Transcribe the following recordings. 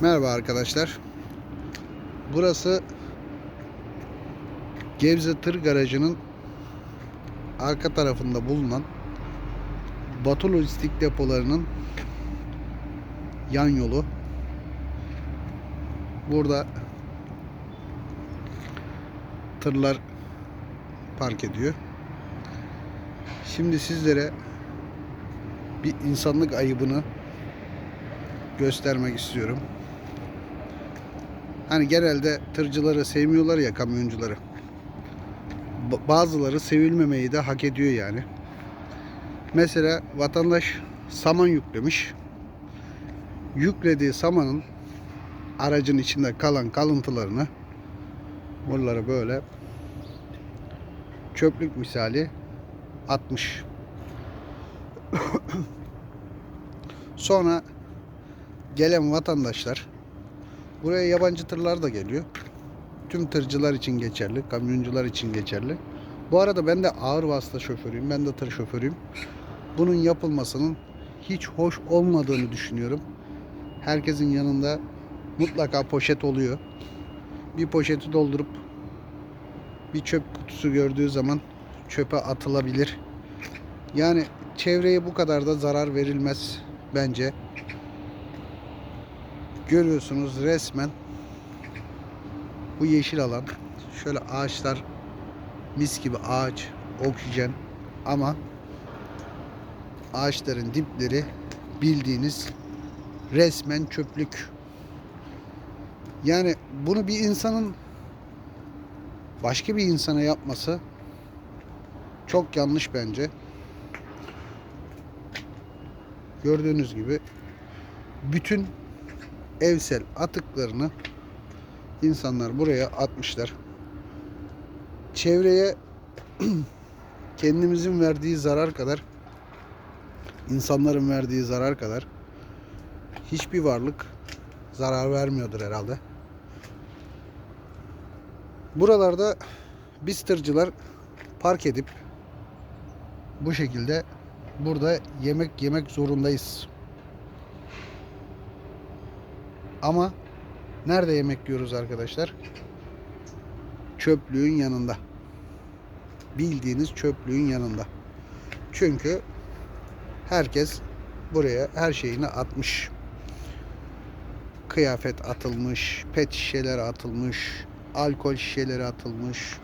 Merhaba arkadaşlar. Burası Gebze Tır Garajı'nın arka tarafında bulunan Batu Lojistik depolarının yan yolu. Burada tırlar park ediyor. Şimdi sizlere bir insanlık ayıbını göstermek istiyorum. Hani genelde tırcıları sevmiyorlar ya kamyoncuları. Ba- Bazıları sevilmemeyi de hak ediyor yani. Mesela vatandaş saman yüklemiş. Yüklediği samanın aracın içinde kalan kalıntılarını buralara böyle çöplük misali atmış. Sonra gelen vatandaşlar buraya yabancı tırlar da geliyor. Tüm tırcılar için geçerli, kamyoncular için geçerli. Bu arada ben de ağır vasıta şoförüyüm, ben de tır şoförüyüm. Bunun yapılmasının hiç hoş olmadığını düşünüyorum. Herkesin yanında mutlaka poşet oluyor. Bir poşeti doldurup bir çöp kutusu gördüğü zaman çöpe atılabilir. Yani çevreye bu kadar da zarar verilmez bence. Görüyorsunuz resmen bu yeşil alan şöyle ağaçlar mis gibi ağaç, oksijen ama ağaçların dipleri bildiğiniz resmen çöplük. Yani bunu bir insanın başka bir insana yapması çok yanlış bence. Gördüğünüz gibi bütün evsel atıklarını insanlar buraya atmışlar. Çevreye kendimizin verdiği zarar kadar insanların verdiği zarar kadar hiçbir varlık zarar vermiyordur herhalde. Buralarda biz tırcılar park edip bu şekilde burada yemek yemek zorundayız. Ama nerede yemek yiyoruz arkadaşlar? Çöplüğün yanında. Bildiğiniz çöplüğün yanında. Çünkü herkes buraya her şeyini atmış. Kıyafet atılmış, pet şişeler atılmış, alkol şişeleri atılmış.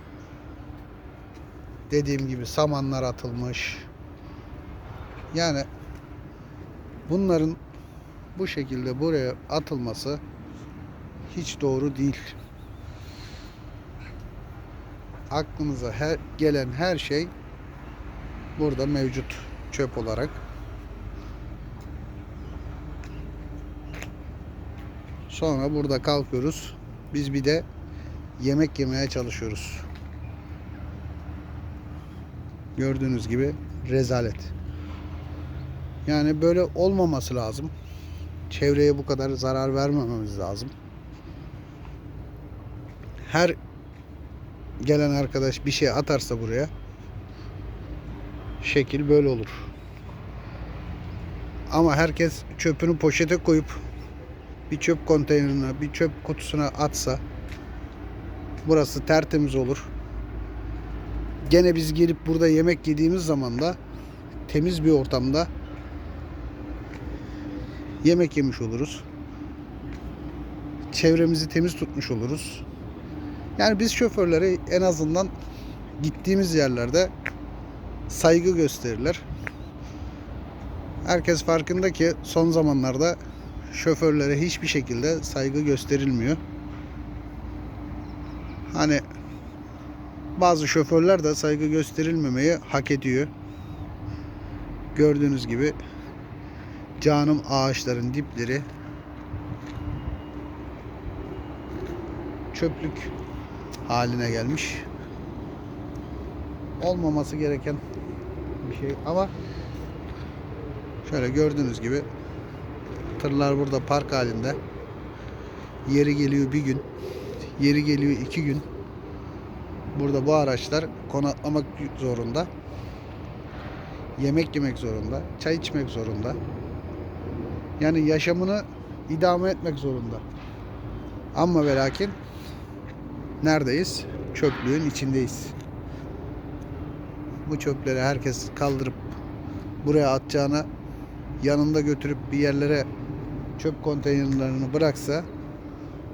Dediğim gibi samanlar atılmış. Yani bunların bu şekilde buraya atılması hiç doğru değil. Aklınıza her gelen her şey burada mevcut çöp olarak. Sonra burada kalkıyoruz. Biz bir de yemek yemeye çalışıyoruz. Gördüğünüz gibi rezalet. Yani böyle olmaması lazım. Çevreye bu kadar zarar vermememiz lazım. Her gelen arkadaş bir şey atarsa buraya şekil böyle olur. Ama herkes çöpünü poşete koyup bir çöp konteynerine, bir çöp kutusuna atsa burası tertemiz olur. Gene biz gelip burada yemek yediğimiz zaman da temiz bir ortamda yemek yemiş oluruz. Çevremizi temiz tutmuş oluruz. Yani biz şoförlere en azından gittiğimiz yerlerde saygı gösterirler. Herkes farkında ki son zamanlarda şoförlere hiçbir şekilde saygı gösterilmiyor. Hani bazı şoförler de saygı gösterilmemeyi hak ediyor. Gördüğünüz gibi canım ağaçların dipleri çöplük haline gelmiş. Olmaması gereken bir şey ama şöyle gördüğünüz gibi tırlar burada park halinde. Yeri geliyor bir gün, yeri geliyor iki gün. Burada bu araçlar konaklamak zorunda. Yemek yemek zorunda, çay içmek zorunda. Yani yaşamını idame etmek zorunda. Ama ve lakin neredeyiz? Çöplüğün içindeyiz. Bu çöpleri herkes kaldırıp buraya atacağına yanında götürüp bir yerlere çöp konteynerlerini bıraksa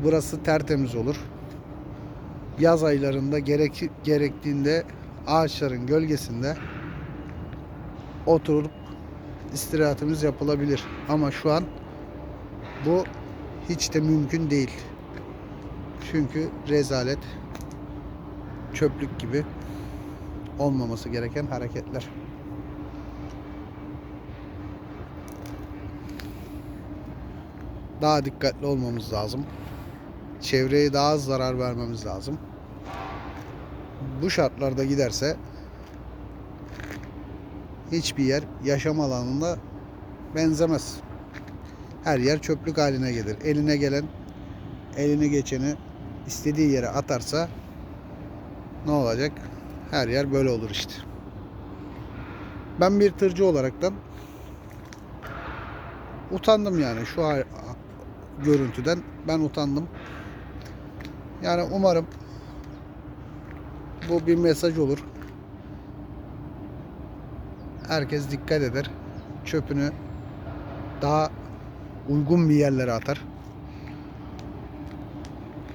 burası tertemiz olur. Yaz aylarında gerek, gerektiğinde ağaçların gölgesinde oturup istirahatimiz yapılabilir. Ama şu an bu hiç de mümkün değil. Çünkü rezalet çöplük gibi olmaması gereken hareketler. Daha dikkatli olmamız lazım. Çevreye daha az zarar vermemiz lazım. Bu şartlarda giderse hiçbir yer yaşam alanında benzemez. Her yer çöplük haline gelir. Eline gelen, elini geçeni istediği yere atarsa ne olacak? Her yer böyle olur işte. Ben bir tırcı olaraktan utandım yani şu görüntüden ben utandım. Yani umarım bu bir mesaj olur. Herkes dikkat eder. Çöpünü daha uygun bir yerlere atar.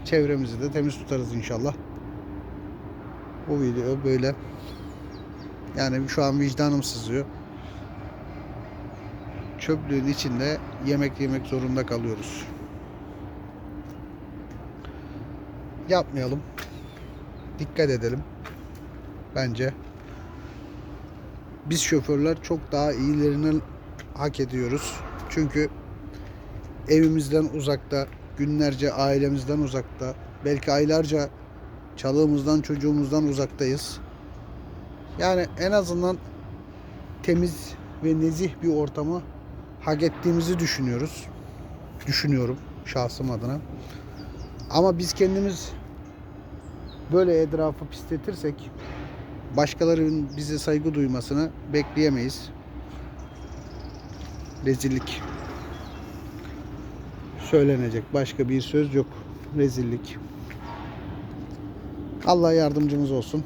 Çevremizi de temiz tutarız inşallah. Bu video böyle. Yani şu an vicdanım sızıyor. Çöplüğün içinde yemek yemek zorunda kalıyoruz. Yapmayalım. Dikkat edelim. Bence biz şoförler çok daha iyilerini hak ediyoruz. Çünkü evimizden uzakta, günlerce ailemizden uzakta, belki aylarca çalığımızdan, çocuğumuzdan uzaktayız. Yani en azından temiz ve nezih bir ortamı hak ettiğimizi düşünüyoruz. Düşünüyorum şahsım adına. Ama biz kendimiz böyle etrafı pisletirsek başkalarının bize saygı duymasını bekleyemeyiz. Rezillik. Söylenecek başka bir söz yok. Rezillik. Allah yardımcımız olsun.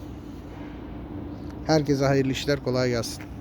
Herkese hayırlı işler, kolay gelsin.